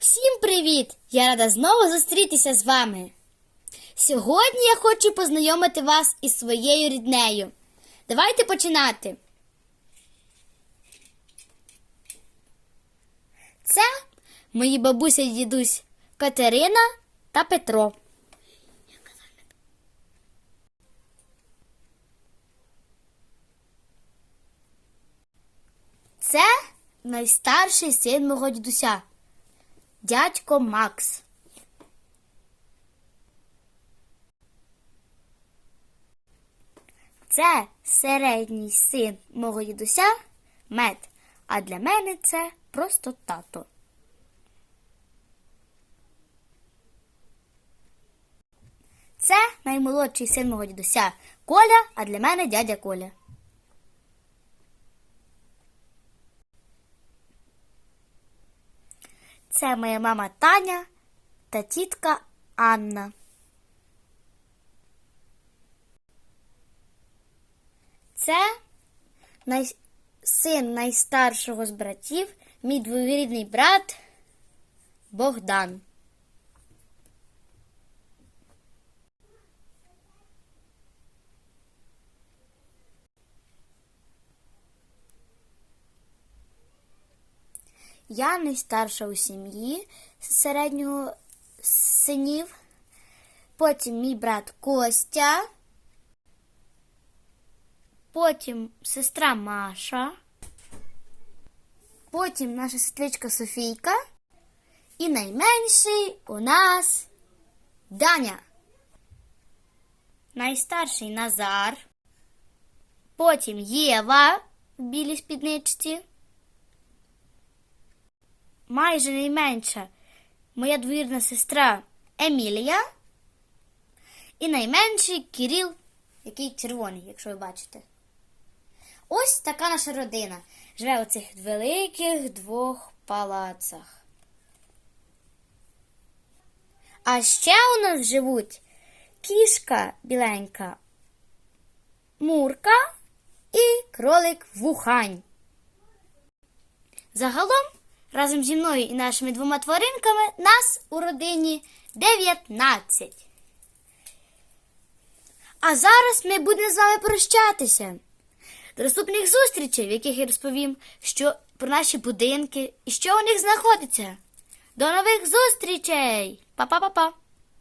Всім привіт! Я рада знову зустрітися з вами. Сьогодні я хочу познайомити вас із своєю ріднею. Давайте починати. Це мої бабуся і дідусь Катерина та Петро. Це найстарший син мого дідуся, дядько Макс. Це середній син мого дідуся мед, а для мене це просто тато. Це наймолодший син мого дідуся Коля, а для мене дядя Коля. Це моя мама Таня та тітка Анна. Це най... син найстаршого з братів, мій двоюрідний брат Богдан. Я найстарша у сім'ї середнього синів. Потім мій брат Костя. Потім сестра Маша. Потім наша сестричка Софійка. І найменший у нас Даня. Найстарший Назар. Потім Єва в білій спідничці майже найменша моя двоюрідна сестра Емілія. І найменший Кіріл, який червоний, якщо ви бачите. Ось така наша родина. Живе у цих великих двох палацах. А ще у нас живуть кішка біленька, мурка і кролик вухань. Загалом Разом зі мною і нашими двома тваринками нас у родині 19. А зараз ми будемо з вами прощатися. До наступних зустрічей, в яких я розповім що про наші будинки і що у них знаходиться. До нових зустрічей! Па-па-па-па!